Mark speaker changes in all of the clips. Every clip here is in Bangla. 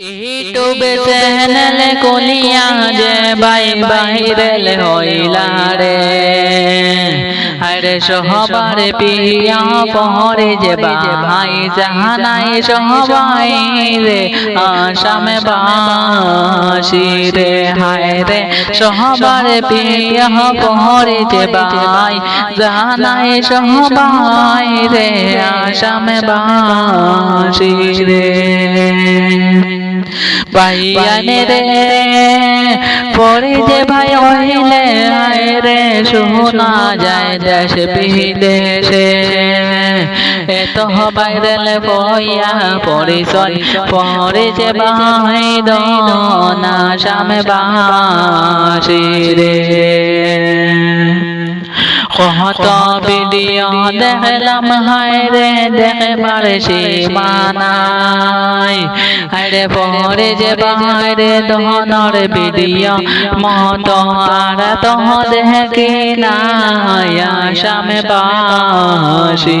Speaker 1: ইউটিউবে চ্যানেল যে বাই বাইরেল হইলা রে আরে সহবার পিয়া পহরে যে বাই জাহানাই সহবাই রে। আসামে বাসি রে। হায় রে সহবার পিয়া পহরে যে বাই। জাহানাই সহবাই রে। আসামে বাসি রে। ভাইয়ানে রে পরে যে ভাই হইলে আয় রে, শোনা যায় দেশ বিদেশে। এত বাইরেল বইয়া পরিচয়, পরে যে ভাই দনা সামে বাসি রে। কত ভিডিও দেখলাম হায় রে দেখবার সীমানাই আরে পরে যে বাইরে দহনর ভিডিও মত আর তহ দেখে না আসামে বাসি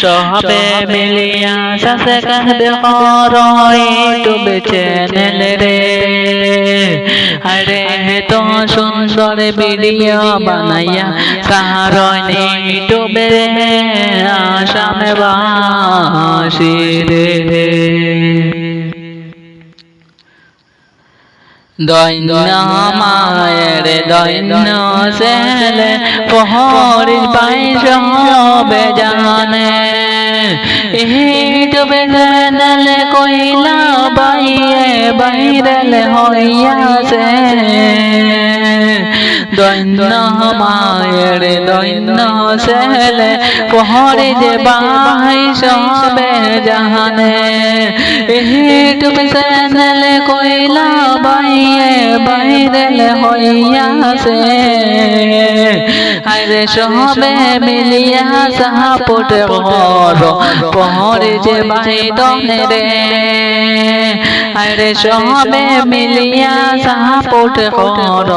Speaker 1: সবে মিলিয়া সাসে কাহবে করই টুবে চ্যানেল রে আরে তো সুন্দর ভিডিও বানাইয়া সারনি টুবে আসামে বাসি রে দৈন্য মায়ের দৈন্য সেলে পহরির পাই সবে জানে। ডুবে জানাল কইলা বাইয়ে বাইরেল হইয়াছে। দৈন্য মায়ের দৈন্য সেলে পহরে যে বাই সবে জানে ডুবে জানাল কইলা বাইয়ে বাইরেল হইয়াছে। আরে সবে মিলিয়া সাহাপুট ঘর পহরে যে বাই দনে রে। আরে সবে মিলিয়া সাহাপুট ঘর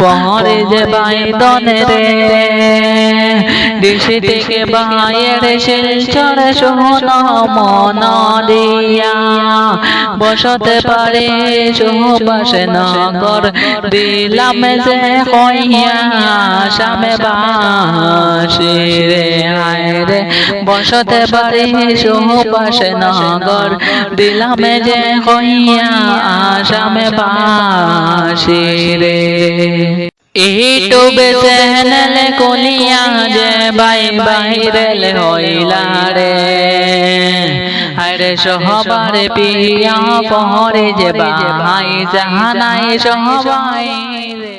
Speaker 1: পহরে যে বাই দনে রে। দিশে থেকে বাইয়ের শিলচর সোহন মন দিয়া বসতে পারে সুবাসে নগর, দিলাম যে কইয়া, সামে বাসি রে হায় রে বসতে পারে সুবাসে নগর দিলাম যে কইয়া আসামে বাসি রে ইউটিউবে চ্যানেল কলিয়া যে বাই বাইরেল হইলা রে। আরে সহবার পিয়া পহরে যে ভাই জাহানাই সহবাই রে।